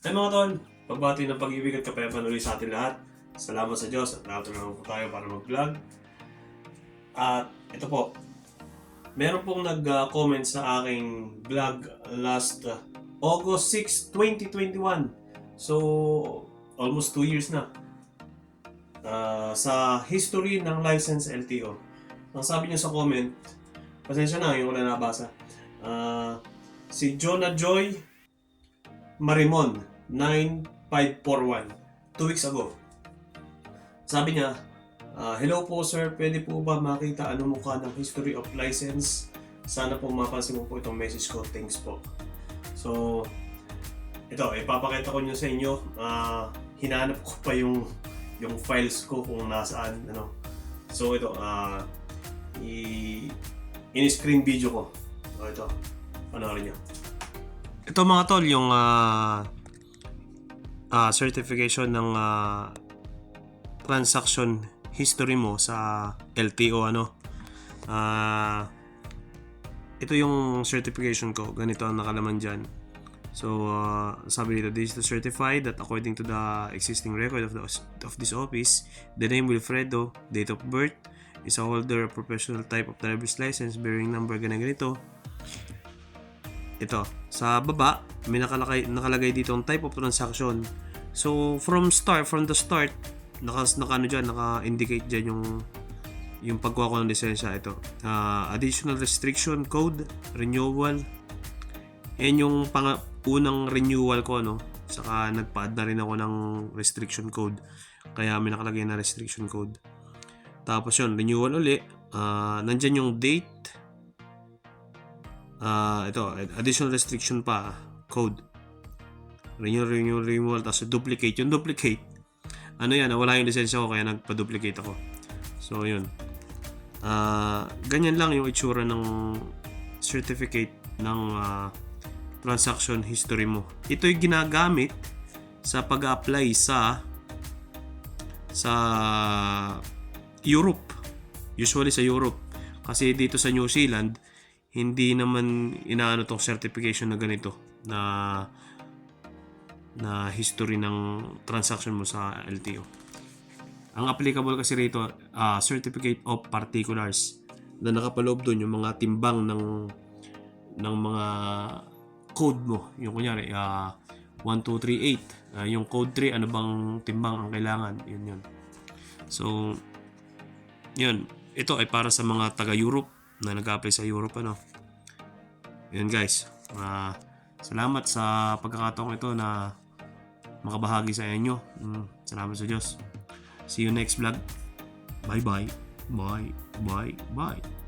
Ay mga tol, pagbati ng pag-ibig at kapayapaan ulit sa atin lahat. Salamat sa Diyos at narito naman po tayo para mag-vlog. At ito po, meron pong nag-comment sa aking vlog last August 6, 2021. So, almost 2 years na. Uh, sa history ng license LTO. Ang sabi niya sa comment, pasensya na yung wala nabasa. Uh, si Jonah Joy Marimon 9541 2 weeks ago. Sabi niya, ah, Hello po sir, pwede po ba makita ano mukha ng history of license? Sana po mapansin mo po itong message ko. Thanks po. So, ito, ipapakita ko nyo sa inyo. Ah, hinanap ko pa yung yung files ko kung nasaan. Ano. So, ito, ah, i- in-screen video ko. So, ito, panoorin nyo. Ito mga tol, yung ah, ah, certification ng ah, transaction history mo sa LTO ano. Ah, ito yung certification ko. Ganito ang nakalaman dyan. So, ah, sabi dito, this is to certify that according to the existing record of, the, of this office, the name Wilfredo, date of birth, is a holder of professional type of driver's license bearing number ganyan ganito. Ito, sa baba, may nakalagay, nakalagay dito ang type of transaction. So, from start, from the start, naka, naka ano dyan, naka-indicate dyan yung yung pagkuha ko ng lisensya ito. Ah, additional restriction code, renewal. Yan yung pang unang renewal ko no. Saka nagpa-add na rin ako ng restriction code. Kaya may nakalagay na restriction code. Tapos yun, renewal uli. Ah, nandyan yung date. Ah, ito, additional restriction pa, code. Renewal, renewal, renewal, tapos duplicate. Yung duplicate, ano yan, wala yung lisensya ko kaya nagpa-duplicate ako. So, yun. Ah, ganyan lang yung itsura ng certificate ng ah, transaction history mo. Ito'y ginagamit sa pag-apply sa sa Europe. Usually sa Europe. Kasi dito sa New Zealand, hindi naman inaano tong certification na ganito na na history ng transaction mo sa LTO. Ang applicable kasi rito, ah, Certificate of Particulars na nakapaloob doon yung mga timbang ng ng mga code mo. Yung kunyari, ah 1, 2, 3, 8. Ah, yung code 3, ano bang timbang ang kailangan? Yun yun. So, yun. Ito ay para sa mga taga-Europe na nag-apply sa Europe. Ano. Yun guys. Ah, salamat sa pagkakataong ito na makabahagi sa inyo. Mm, salamat sa Diyos. See you next vlog. Bye bye. Bye. Bye. Bye.